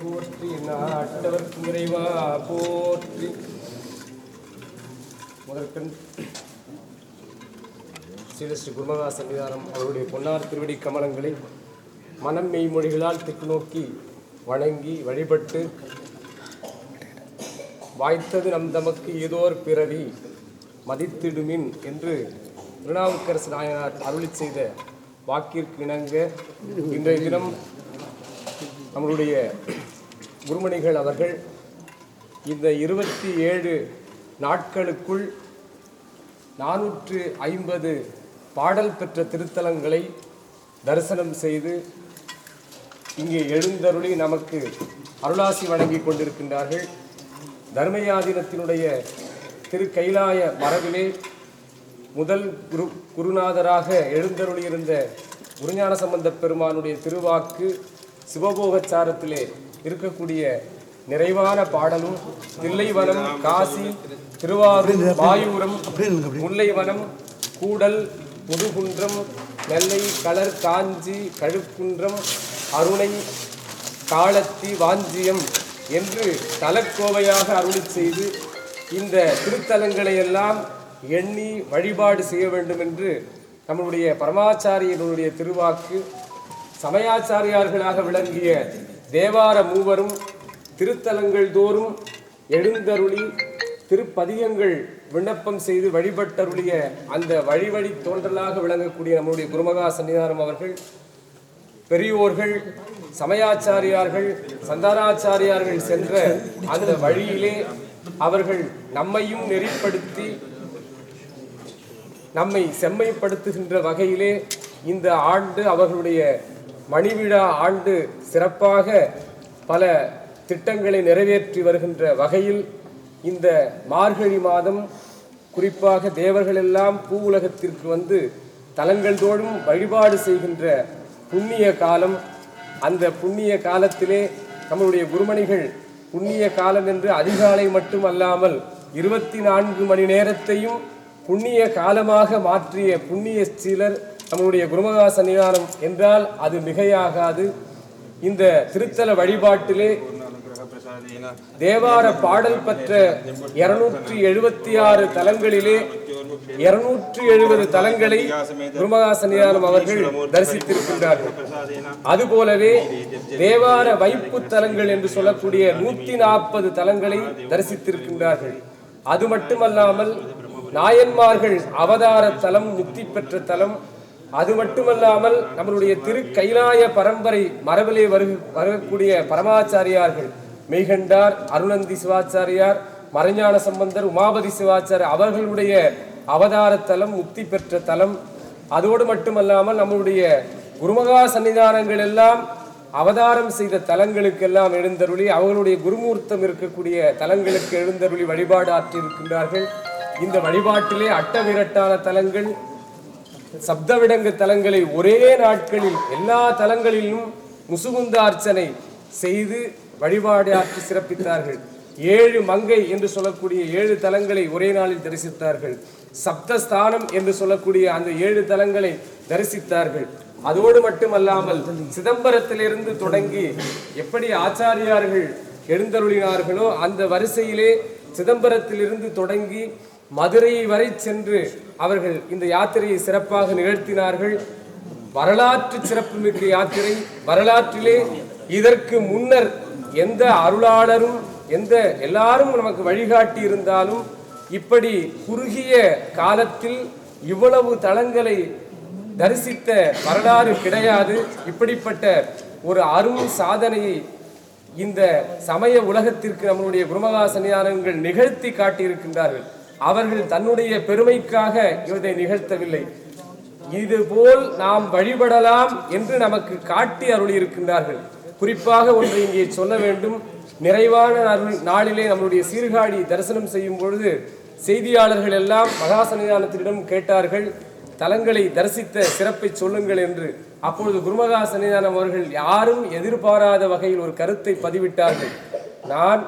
போற்றி நாட்டவர்க்கு இறைவா போற்றி முதற்கண் ஸ்ரீ ஸ்ரீ குருமகா சன்னிதானம் அவருடைய பொன்னார் திருவடி கமலங்களை மனம் மெய்மொழிகளால் திக்கு நோக்கி வணங்கி வழிபட்டு வாய்த்தது நம் தமக்கு ஏதோர் பிறவி மதித்திடுமின் என்று திருநாவுக்கரசு நாயனார் அருளி செய்த வாக்கிற்கு இணங்க இன்றைய தினம் நம்மளுடைய குருமணிகள் அவர்கள் இந்த இருபத்தி ஏழு நாட்களுக்குள் நானூற்று ஐம்பது பாடல் பெற்ற திருத்தலங்களை தரிசனம் செய்து இங்கே எழுந்தருளி நமக்கு அருளாசி வழங்கி கொண்டிருக்கின்றார்கள். தர்மயாதீனத்தினுடைய திரு கைலாய மரபிலே முதல் குரு குருநாதராக எழுந்தருளியிருந்த குருஞான சம்பந்த பெருமானுடைய திருவாக்கு சிவபோகச்சாரத்திலே இருக்கக்கூடிய நிறைவான பாடலும் தில்லைவனம் காசி திருவாரூர் மாயூரம் முல்லைவனம் கூடல் முதுகுன்றம் நெல்லை கலர் காஞ்சி கழுக்குன்றம் அருணை காலத்தி வாஞ்சியம் என்று தலக்கோவையாக அருளி செய்து இந்த திருத்தலங்களை எல்லாம் எண்ணி வழிபாடு செய்ய வேண்டும் என்று நம்முடைய பரமாச்சாரியனுடைய திருவாக்கு சமயாச்சாரியார்களாக விளங்கிய தேவார மூவரும் திருத்தலங்கள் தோறும் எழுந்தருளி திருப்பதிகங்கள் விண்ணப்பம் செய்து வழிபட்டருளிய அந்த வழிவழி தோன்றலாக விளங்கக்கூடிய நம்முடைய குருமகா சன்னிதானம் அவர்கள் பெரியோர்கள் சமயாச்சாரியார்கள் சந்தானாச்சாரியார்கள் சென்ற அந்த வழியிலே அவர்கள் நம்மையும் நெறிப்படுத்தி நம்மை செம்மைப்படுத்துகின்ற வகையிலே இந்த ஆண்டு அவர்களுடைய மணிவிழா ஆண்டு சிறப்பாக பல திட்டங்களை நிறைவேற்றி வருகின்ற வகையில் இந்த மார்கழி மாதம் குறிப்பாக தேவர்கள் எல்லாம் பூ உலகத்திற்கு வந்து தலங்கள் தோறும் வழிபாடு செய்கின்ற புண்ணிய காலம். அந்த புண்ணிய காலத்திலே நம்மளுடைய குருமணிகள் புண்ணிய காலம் என்று அதிகாலை மட்டும் அல்லாமல் இருபத்தி நான்கு மணி நேரத்தையும் புண்ணிய காலமாக மாற்றிய புண்ணிய சீலர் நம்முடைய குருமகா சன்னிதானம் என்றால் அது மிகையாகாது. இந்த திருத்தல வழிபாட்டிலே தேவார பாடல் பெற்ற இருநூற்றி எழுபத்தி ஆறு தலங்களிலே இருநூற்றி எழுபது தலங்களை குருமகா சன்னிதானம் அவர்கள் தரிசித்திருக்கின்றார்கள். அதுபோலவே தேவார வைப்பு தலங்கள் என்று சொல்லக்கூடிய நூத்தி நாற்பது தலங்களை தரிசித்திருக்கின்றார்கள். அது மட்டுமல்லாமல் நாயன்மார்கள் அவதார தலம் முக்தி பெற்ற தலம். அது மட்டுமல்லாமல் நம்மளுடைய திரு கைலாய பரம்பரை மரபிலே வரு வரக்கூடிய பரமாச்சாரியார்கள் மெய்கண்டார் அருணந்தி சிவாச்சாரியார் மறைஞான சம்பந்தர் உமாபதி சிவாச்சாரியர் அவர்களுடைய அவதார தலம் முக்தி பெற்ற தலம். அதோடு மட்டுமல்லாமல் நம்மளுடைய குருமகா சன்னிதானங்கள் எல்லாம் அவதாரம் செய்த தலங்களுக்கெல்லாம் எழுந்தருளி அவர்களுடைய குருமூர்த்தம் இருக்கக்கூடிய தலங்களுக்கு எழுந்தருளி வழிபாடு ஆற்றியிருக்கின்றார்கள் இந்த வழிபாட்டிலே அட்டவிரட்டான தலங்கள் சப்தவிடங்கு தலங்களை ஒரே நாட்களில் எல்லா தலங்களிலும் முசுகுந்த அர்ச்சனை செய்து வழிபாடு ஆற்றி சிறப்பித்தார்கள். ஏழு மங்கை என்று சொல்லக்கூடிய ஏழு தலங்களை ஒரே நாளில் தரிசித்தார்கள். சப்தஸ்தானம் என்று சொல்லக்கூடிய அந்த ஏழு தலங்களை தரிசித்தார்கள். அதோடு மட்டுமல்லாமல் சிதம்பரத்திலிருந்து தொடங்கி எப்படி ஆச்சாரியார்கள் எழுந்தருளினார்களோ அந்த வரிசையிலே சிதம்பரத்திலிருந்து தொடங்கி மதுரை வரை சென்று அவர்கள் இந்த யாத்திரையை சிறப்பாக நிகழ்த்தினார்கள். வரலாற்று சிறப்புமிக்க யாத்திரை. வரலாற்றிலே இதற்கு முன்னர் எந்த அருளாளரும் எந்த எல்லாரும் நமக்கு வழிகாட்டி இருந்தாலும் இப்படி குறுகிய காலத்தில் இவ்வளவு தலங்களை தரிசித்த வரலாறு கிடையாது. இப்படிப்பட்ட ஒரு அரும் சாதனையை இந்த சமய உலகத்திற்கு நம்மளுடைய குருமகா சன்னிதானங்கள் நிகழ்த்தி காட்டியிருக்கின்றார்கள். அவர்கள் தன்னுடைய பெருமைக்காக இவதை நிகழ்த்தவில்லை. இதுபோல் நாம் வழிபடலாம் என்று நமக்கு காட்டி அருள் இருக்கின்றார்கள் குறிப்பாக ஒன்றை இங்கே சொல்ல வேண்டும். நிறைவான அருள் நாளிலே நம்முடைய சீர்காழி தரிசனம் செய்யும் பொழுது செய்தியாளர்கள் எல்லாம் மகாசன்னிதானத்திடம் கேட்டார்கள் தலங்களை தரிசித்த சிறப்பை சொல்லுங்கள் என்று. அப்பொழுது குருமகா சன்னிதானம் அவர்கள் யாரும் எதிர்பாராத வகையில் ஒரு கருத்தை பதிவிட்டார்கள். நான்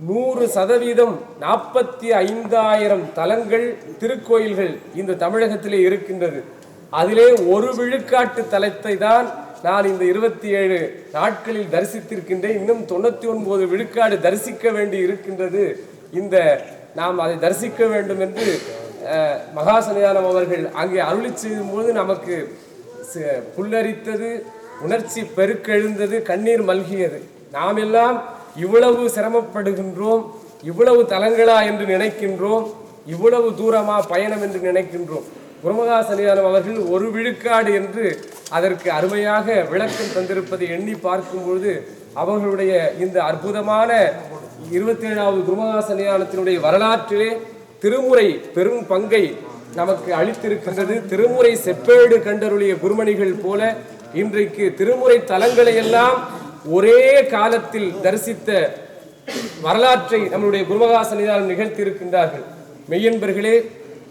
நூறு சதவீதம் நாற்பத்தி ஐந்தாயிரம் தலங்கள் திருக்கோயில்கள் இந்த தமிழகத்திலே இருக்கின்றது. அதிலே ஒரு விழுக்காட்டு தலத்தை தான் நான் இந்த இருபத்தி ஏழு நாட்களில் தரிசித்திருக்கின்றேன். இன்னும் தொண்ணூத்தி ஒன்பது விழுக்காடு தரிசிக்க வேண்டி இருக்கின்றது. இந்த நாம் அதை தரிசிக்க வேண்டும் என்று மகாசனிதானம் அவர்கள் அங்கே அருளி செய்யும் போது நமக்கு ச- புல்லரித்தது உணர்ச்சி பெருக்கெழுந்தது கண்ணீர் மல்கியது. நாம் எல்லாம் இவ்வளவு சிரமப்படுகின்றோம் இவ்வளவு தலங்களா என்று நினைக்கின்றோம் இவ்வளவு தூரமா பயணம் என்று நினைக்கின்றோம். குருமகா அவர்கள் ஒரு விழுக்காடு என்று அதற்கு அருமையாக விளக்கம் தந்திருப்பதை எண்ணி பார்க்கும்பொழுது அவர்களுடைய இந்த அற்புதமான இருபத்தி ஏழாவது குருமகா வரலாற்றிலே திருமுறை பெரும் பங்கை நமக்கு அளித்திருக்கின்றது. திருமுறை செப்பேடு கண்டருளிய குருமணிகள் போல இன்றைக்கு திருமுறை தலங்களை எல்லாம் ஒரே காலத்தில் தரிசித்த வரலாற்றை நம்முடைய குருமகா சன்னிதானம் நிகழ்த்தி இருக்கின்றார்கள் மெய்யன்பர்களே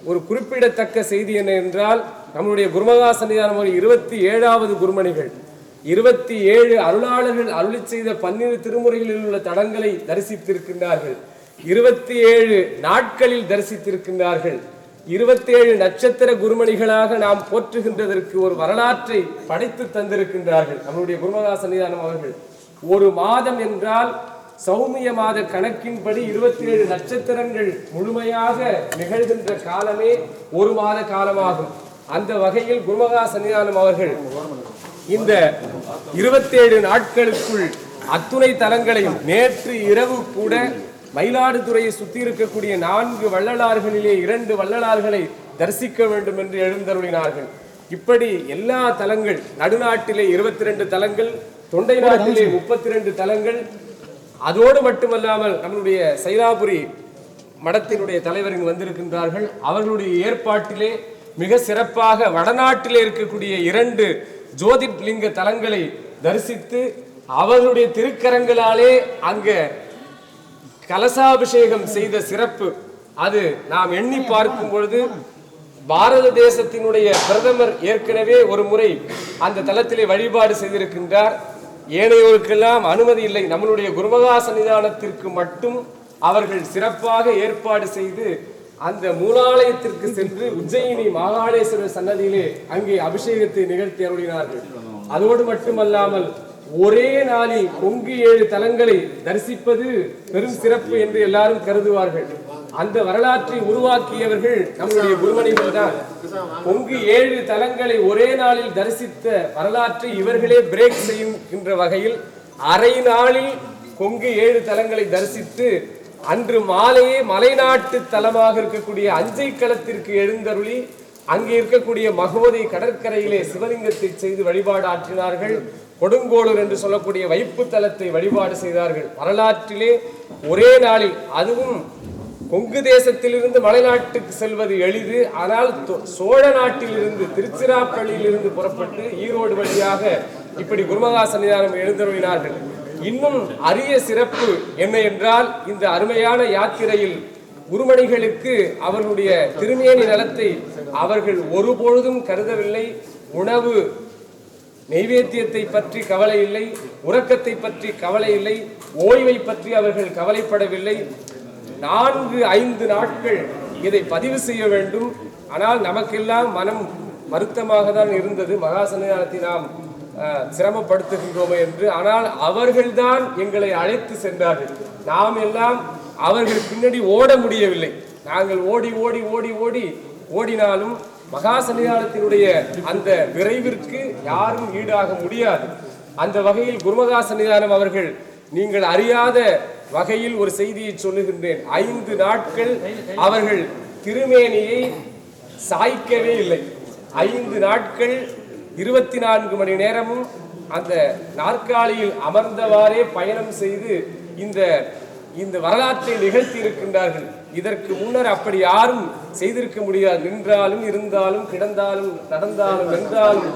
ஒரு குறிப்பிடத்தக்க செய்தி என்ன என்றால் நம்முடைய குருமகா சன்னிதானம் ஒரு இருபத்தி ஏழாவது குருமணிகள். இருபத்தி ஏழு அருளாளர்கள் அருளி செய்த பன்னிரு திருமுறைகளில் உள்ள தடங்களை தரிசித்திருக்கின்றார்கள். இருபத்தி ஏழு நாட்களில் தரிசித்திருக்கின்றார்கள். இருபத்தி ஏழு நட்சத்திர குருமணிகளாக நாம் போற்றுகின்றதற்கு ஒரு வரலாற்றை படைத்து தந்திருக்கின்றார்கள் நம்முடைய குருமகா சன்னிதானம் அவர்கள். ஒரு மாதம் என்றால் சௌமிய மாத கணக்கின்படி இருபத்தி ஏழு நட்சத்திரங்கள் முழுமையாக நிகழ்கின்ற காலமே ஒரு மாத காலமாகும். அந்த வகையில் குருமகா சன்னிதானம் அவர்கள் இந்த இருபத்தேழு நாட்களுக்குள் அத்துணை தலங்களையும் நேற்று இரவு கூட மயிலாடுதுறையை சுத்தி இருக்கக்கூடிய நான்கு வள்ளலார்களிலே இரண்டு வள்ளலார்களை தரிசிக்க வேண்டும் என்று எழுந்தருளினார்கள். இப்படி எல்லா தலங்கள் நடுநாட்டிலே இருபத்தி ரெண்டு தலங்கள் தொண்டை நாட்டிலே முப்பத்தி ரெண்டு தலங்கள். அதோடு மட்டுமல்லாமல் நம்மளுடைய சைதாபுரி மடத்தினுடைய தலைவர் இங்கு வந்திருக்கின்றார்கள். அவர்களுடைய ஏற்பாட்டிலே மிக சிறப்பாக வடநாட்டிலே இருக்கக்கூடிய இரண்டு ஜோதிர்லிங்க தலங்களை தரிசித்து அவர்களுடைய திருக்கரங்களாலே அங்க கலசாபிஷேகம் செய்த சிறப்பு. அது நாம் எண்ணி பார்க்கும் பொழுது பாரத தேசத்தினுடைய பிரதமர் ஏற்கனவே ஒரு முறை அந்த தளத்திலே வழிபாடு செய்திருக்கின்றார். ஏனையோருக்கெல்லாம் அனுமதி இல்லை. நம்மளுடைய குருமகா சன்னிதானத்திற்கு மட்டும் அவர்கள் சிறப்பாக ஏற்பாடு செய்து அந்த மூலாலயத்திற்கு சென்று உஜ்ஜயினி மகாளேஸ்வரர் சன்னதியிலே அங்கே அபிஷேகத்தை நிகழ்த்தி அருளினார்கள். அதோடு மட்டுமல்லாமல் ஒரே நாளில் கொங்கு ஏழு தலங்களை தரிசிப்பது பெரும் சிறப்பு என்று எல்லாரும் கருதுவார்கள். அந்த வரலாற்றை உருவாக்கியவர்கள் நம்முடைய குருமணிகள் தான். கொங்கு ஏழு தலங்களை ஒரே நாளில் தரிசித்த வரலாற்றை இவர்களே பிரேக் செய்கின்ற வகையில் அரை நாளில் கொங்கு ஏழு தலங்களை தரிசித்து அன்று மாலையே மலைநாட்டு தலமாக இருக்கக்கூடிய அஞ்சை களத்திற்கு எழுந்தருளி அங்கே இருக்கக்கூடிய மகோதை கடற்கரையிலே சிவலிங்கத்தை செய்து வழிபாடு ஆற்றினார்கள் கொடுங்கோளூர் என்று சொல்லக்கூடிய வைப்பு தலத்தை வழிபாடு செய்தார்கள். வரலாற்றிலே ஒரே நாளில். அதுவும் கொங்கு தேசத்திலிருந்து மலைநாட்டுக்கு செல்வது எளிது. ஆனால் சோழ நாட்டிலிருந்து திருச்சிராப்பள்ளியிலிருந்து புறப்பட்டு ஈரோடு வழியாக இப்படி குருமகா சன்னிதானம் எழுந்தருளினார்கள். இன்னும் அரிய சிறப்பு என்ன என்றால் இந்த அருமையான யாத்திரையில் குருமணிகளுக்கு அவர்களுடைய திருமேனி நலத்தை அவர்கள் ஒருபொழுதும் கருதவில்லை. உணவு நெய்வேத்தியத்தை பற்றி கவலை இல்லை உறக்கத்தை பற்றி கவலை இல்லை ஓய்வை பற்றி அவர்கள் கவலைப்படவில்லை. நான்கு ஐந்து நாட்கள் இதை பதிவு செய்ய வேண்டும். ஆனால் நமக்கெல்லாம் மனம் வருத்தமாக தான் இருந்தது. மகாசன்னிதானத்தை நாம் சிரமப்படுத்துகின்றோமே என்று. ஆனால் அவர்கள்தான் எங்களை அழைத்து சென்றார்கள். நாம் எல்லாம் அவர்கள் பின்னாடி ஓட முடியவில்லை. நாங்கள் ஓடி ஓடி ஓடி ஓடி ஓடினாலும் மகா சன்னிதானத்தினுடைய அந்த விரைவிற்கு யாரும் ஈடாக முடியாது. அந்த வகையில் குருமகா சன்னிதானம் அவர்கள் நீங்கள் அறியாத வகையில் ஒரு செய்தியை சொல்லுகின்றேன். ஐந்து நாட்கள் அவர்கள் திருமேனியை சாய்க்கவே இல்லை. ஐந்து நாட்கள் இருபத்தி நான்கு மணி நேரமும் அந்த நாற்காலியில் அமர்ந்தவாறே பயணம் செய்து இந்த இந்த வரலாற்றை நிகழ்த்தி இருக்கின்றார்கள். இதற்கு முன்னர் அப்படி யாரும் செய்திருக்க முடியாது. நின்றாலும் இருந்தாலும் கிடந்தாலும் நடந்தாலும் வென்றாலும்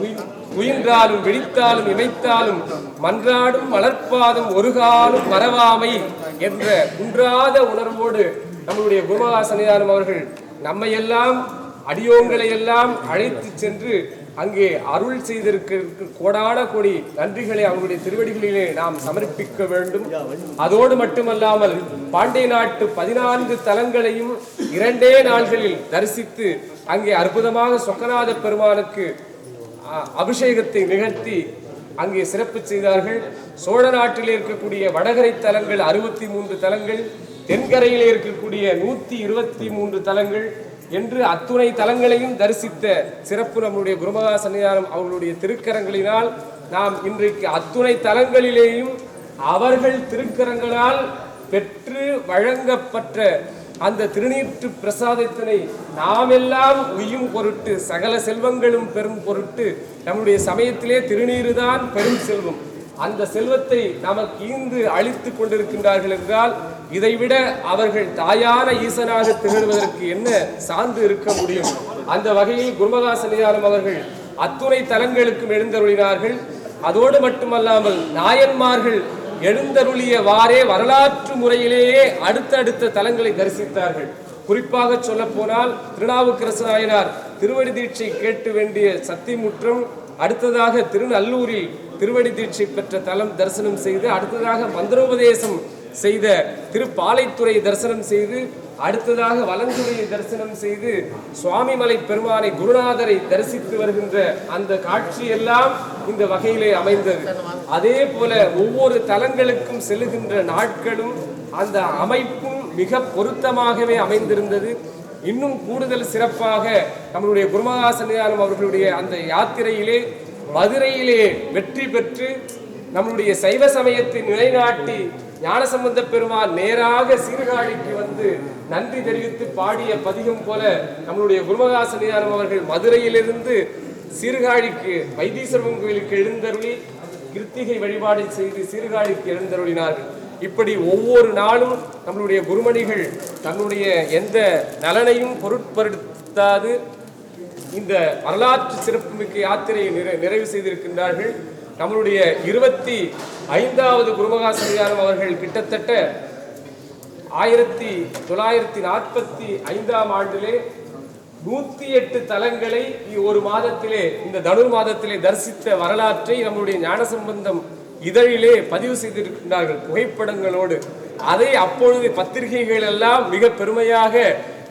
உய்- உயின்றாலும் விழித்தாலும் இணைத்தாலும் மன்றாடும் வளர்ப்பாதும் ஒரு காலும் மறவாமை என்ற குன்றாத உணர்வோடு நம்மளுடைய குருமகா அவர்கள் நம்மையெல்லாம் அடியோங்களை எல்லாம் அழைத்து சென்று அங்கே அருள் செய்திருக்க கோடான கோடி நன்றிகளை அவருடைய திருவடிகளிலே நாம் சமர்ப்பிக்க வேண்டும். அதோடு மட்டுமல்லாமல் பாண்டிய நாட்டு பதினான்கு தலங்களையும் இரண்டே நாள்களில் தரிசித்து அங்கே அற்புதமாக சொக்கநாத பெருமானுக்கு அபிஷேகத்தை நிகழ்த்தி அங்கே சிறப்பு செய்தார்கள். சோழ நாட்டில் இருக்கக்கூடிய வடகரை தலங்கள் அறுபத்தி மூன்று தலங்கள் தென்கரையில் இருக்கக்கூடிய நூத்தி இருபத்தி மூன்று தலங்கள் என்று அத்துணை தலங்களையும் தரிசித்த சிறப்பு நம்முடைய குருமகா சன்னிதானம் அவர்களுடைய திருக்கரங்களினால் நாம் இன்றைக்கு அத்துணை தலங்களிலேயும் அவர்கள் திருக்கரங்களால் பெற்று வழங்கப்பட்ட அந்த திருநீற்று பிரசாதத்தினை நாமெல்லாம் உய்யும் பொருட்டு சகல செல்வங்களும் பெரும் பொருட்டு நம்முடைய சமயத்திலே திருநீருதான் பெரும் செல்வம். அந்த செல்வத்தை நமக்கு ஈந்து அழித்துக் கொண்டிருக்கின்றார்கள் என்றால் இதைவிட அவர்கள் தாயான ஈசனாக திகழ்வதற்கு என்ன சார்ந்து இருக்க முடியும்? அந்த வகையில் குருமகாசனியாரம் அவர்கள் அத்துணை தலங்களுக்கும் எழுந்தருளினார்கள். அதோடு மட்டுமல்லாமல் நாயன்மார்கள் எழுந்தருளியவாறே வரலாற்று முறையிலேயே அடுத்தடுத்த தலங்களை தரிசித்தார்கள். குறிப்பாக சொல்ல போனால் திருநாவுக்கரசு நாயனார் திருவடி தீட்சை கேட்டு வேண்டிய சத்திமுற்றம் அடுத்ததாக திருநல்லூரில் திருவடி தீட்சை பெற்ற தலம் தரிசனம் செய்து அடுத்ததாக மந்திரோபதேசம் செய்த திருப்பாலைத்துறை தரிசனம் செய்து அடுத்ததாக வலந்துறையை தரிசனம் செய்து சுவாமிமலை பெருமானை குருநாதரை தரிசித்து வருகின்ற அந்த காட்சி எல்லாம் இந்த வகையிலே அமைந்தது. அதே போல ஒவ்வொரு தலங்களுக்கும் செல்லுகின்ற நாட்களும் அந்த அமைப்பும் மிக பொருத்தமாகவே அமைந்திருந்தது. இன்னும் கூடுதல் சிறப்பாக நம்மளுடைய குருமகாசனியாலும் அவர்களுடைய அந்த யாத்திரையிலே மதுரையிலே வெற்றி பெற்று நம்மளுடைய சைவ சமயத்தை நிலைநாட்டி ஞானசம்பந்த பெருமான் நேராக சீர்காழிக்கு வந்து நன்றி தெரிவித்து பாடிய பதிகம் போல நம்மளுடைய குருமகா அவர்கள் மதுரையிலிருந்து சீர்காழிக்கு வைத்தீஸ்வரன் கோயிலுக்கு எழுந்தருளி கிருத்திகை வழிபாடு செய்து சீர்காழிக்கு எழுந்தருளினார்கள். இப்படி ஒவ்வொரு நாளும் நம்மளுடைய குருமணிகள் தன்னுடைய எந்த நலனையும் பொருட்படுத்தாது இந்த வரலாற்று சிறப்புமிக்க யாத்திரையை நிறை நிறைவு செய்திருக்கின்றார்கள். நம்மளுடைய இருபத்தி ஐந்தாவது குருமகா சன்னிதானம் அவர்கள் கிட்டத்தட்ட ஆயிரத்தி தொள்ளாயிரத்தி நாற்பத்தி ஐந்தாம் ஆண்டிலே நூத்தி எட்டு தலங்களை ஒரு மாதத்திலே இந்த தனுர் மாதத்திலே தரிசித்த வரலாற்றை நம்முடைய ஞானசம்பந்தம் இதழிலே பதிவு செய்திருக்கின்றார்கள் புகைப்படங்களோடு. அதை அப்பொழுது பத்திரிகைகள் எல்லாம் மிக பெருமையாக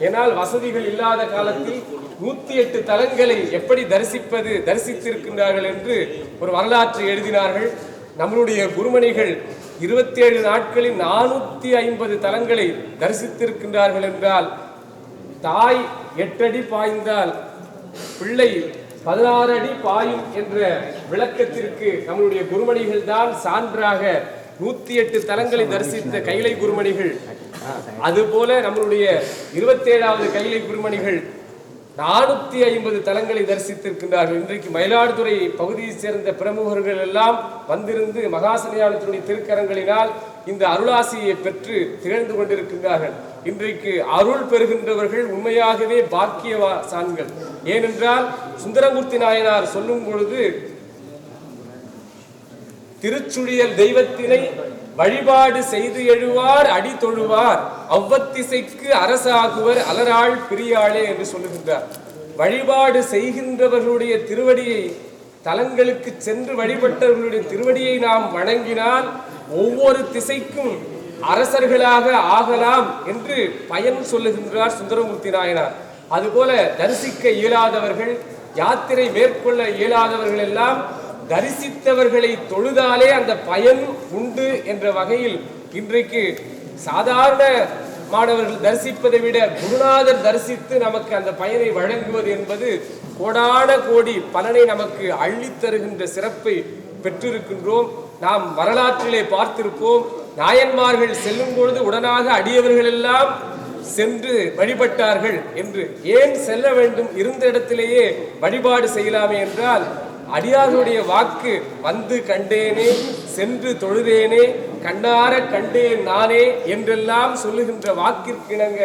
ஏனால் வசதிகள் இல்லாத காலத்தில் நூத்தி எட்டு தலங்களை எப்படி தரிசிப்பது தரிசித்திருக்கின்றார்கள் என்று ஒரு வரலாற்றை எழுதினார்கள். நம்மளுடைய குருமணிகள் இருபத்தி ஏழு நாட்களில் நானூத்தி ஐம்பது தலங்களை தரிசித்திருக்கின்றார்கள் என்றால் தாய் எட்டடி பாய்ந்தால் பிள்ளை பதினாறு அடி பாயும் என்ற விளக்கத்திற்கு நம்மளுடைய குருமணிகள் தான் சான்றாக நூத்தி எட்டு தலங்களை தரிசித்த கைலை குருமணிகள். அதுபோல நம்மளுடைய இருபத்தேழாவது கைலை குருமணிகள் நானூத்தி ஐம்பது தலங்களை தரிசித்திருக்கின்றார்கள் இன்றைக்கு மயிலாடுதுறை பகுதியைச் சேர்ந்த பிரமுகர்கள் எல்லாம் வந்திருந்து மகாசனியானத்தினுடைய திருக்கரங்களினால் இந்த அருளாசியை பெற்று திகழ்ந்து கொண்டிருக்கின்றார்கள். இன்றைக்கு அருள் பெறுகின்றவர்கள் உண்மையாகவே பாக்கியவாசான்கள் ஏனென்றால் சுந்தரமூர்த்தி நாயனார் சொல்லும் பொழுது திருச்சுழியல் தெய்வத்தினை வழிபாடு செய்து எழுவார் அடி தொழுவார். அவ்வத்திசைக்கு அரசாகுவர் அலராள் பிரியாளே என்று சொல்லுகின்றார். வழிபாடு செய்கின்றவர்களுடைய திருவடியை தலங்களுக்கு சென்று வழிபட்டவர்களுடைய திருவடியை நாம் வணங்கினால் ஒவ்வொரு திசைக்கும் அரசர்களாக ஆகலாம் என்று பயன் சொல்லுகின்றார் சுந்தரமூர்த்தி நாயனார். அதுபோல தரிசிக்க இயலாதவர்கள் யாத்திரை மேற்கொள்ள இயலாதவர்கள் எல்லாம் தரிசித்தவர்களை தொழுதாலே அந்த பயன் உண்டு என்ற வகையில் இன்றைக்கு சாதாரண மாணவர்கள் தரிசிப்பதை விட குருநாதர் தரிசித்து நமக்கு அந்த பயனை வழங்குவது என்பது கோடான கோடி பலனை நமக்கு அள்ளித் தருகின்ற சிறப்பை பெற்றிருக்கின்றோம். நாம் வரலாற்றிலே பார்த்திருப்போம். நாயன்மார்கள் செல்லும் பொழுது உடனாக அடியவர்கள் எல்லாம் சென்று வழிபட்டார்கள் என்று. ஏன் செல்ல வேண்டும்? இருந்த இடத்திலேயே வழிபாடு செய்யலாமே என்றால் அடியாருடைய வாக்கு வந்து கண்டேனே சென்று தொழுதேனே கண்ணார கண்டேன் நானே என்றெல்லாம் சொல்லுகின்ற வாக்கிற்கிணங்க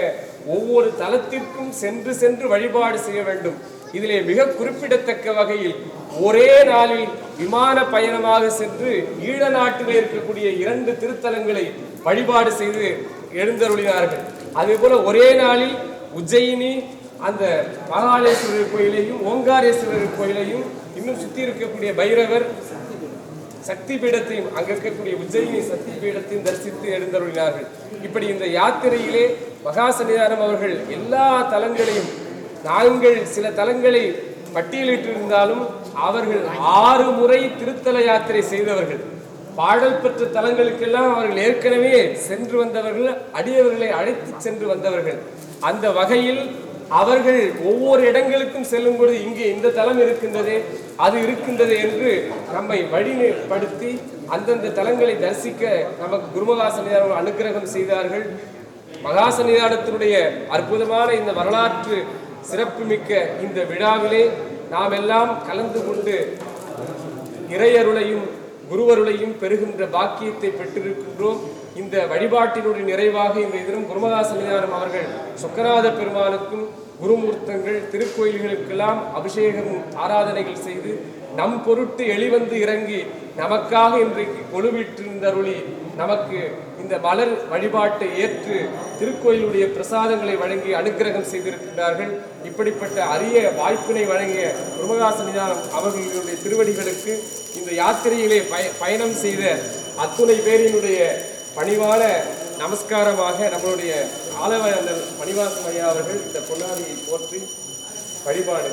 ஒவ்வொரு தலத்திற்கும் சென்று சென்று வழிபாடு செய்ய வேண்டும். இதிலே மிக குறிப்பிடத்தக்க வகையில் ஒரே நாளில் விமான பயணமாக சென்று ஈழ நாட்டிலே இருக்கக்கூடிய இரண்டு திருத்தலங்களை வழிபாடு செய்து எழுந்தருளினார்கள். அதே போல ஒரே நாளில் உஜ்ஜயினி அந்த மகாலேஸ்வரர் கோயிலையும் ஓங்காரேஸ்வரர் கோயிலையும் இன்னும் சுத்தி இருக்கக்கூடிய பைரவர் சக்தி பீடத்தையும் அங்க இருக்கக்கூடிய உஜ்ஜயினி சக்தி பீடத்தையும் தரிசித்து எழுந்தருளினார்கள். இப்படி இந்த யாத்திரையிலே மகா சன்னிதானம் அவர்கள் எல்லா தலங்களையும் நாங்கள் சில தலங்களை பட்டியலிட்டிருந்தாலும் அவர்கள் ஆறு முறை திருத்தல யாத்திரை செய்தவர்கள். பாடல் பெற்ற தலங்களுக்கெல்லாம் அவர்கள் ஏற்கனவே சென்று வந்தவர்கள் அடியவர்களை அழைத்து சென்று வந்தவர்கள். அந்த வகையில் அவர்கள் ஒவ்வொரு இடங்களுக்கும் செல்லும் பொழுது இங்கே இந்த தலம் இருக்கின்றது. அது இருக்கின்றது என்று நம்மை வழிபடுத்தி அந்தந்த தலங்களை தரிசிக்க நமக்கு குருமகாசனியார் அனுகிரகம் அனுக்கிரகம் செய்தார்கள். மகாசன்னிதானத்தினுடைய அற்புதமான இந்த வரலாற்று சிறப்புமிக்க இந்த விழாவிலே நாம் எல்லாம் கலந்து கொண்டு இறையருளையும் குருவருளையும் பெறுகின்ற பாக்கியத்தை பெற்றிருக்கின்றோம். இந்த வழிபாட்டினுடைய நிறைவாக இன்றைய தினம் குருமதாச சன்னிதானம் அவர்கள் சொக்கநாத பெருமானுக்கும் குருமூர்த்தங்கள் திருக்கோயில்களுக்கெல்லாம் அபிஷேகம் ஆராதனைகள் செய்து நம் பொருட்டு எளிவந்து இறங்கி நமக்காக இன்றைக்கு கொழுவிட்டிருந்தருளி நமக்கு இந்த மலர் வழிபாட்டை ஏற்று திருக்கோயிலுடைய பிரசாதங்களை வழங்கி அனுக்கிரகம் செய்திருக்கின்றார்கள். இப்படிப்பட்ட அரிய வாய்ப்பினை வழங்கிய குருமகா அவர்களுடைய திருவடிகளுக்கு இந்த யாத்திரையிலே பய பயணம் செய்த அத்துணை பேரினுடைய பணிவான நமஸ்காரமாக நம்மளுடைய ஆலவ பணிவாசம் ஐயா அவர்கள் இந்த பொன்னாடியை போற்றி வழிபாடு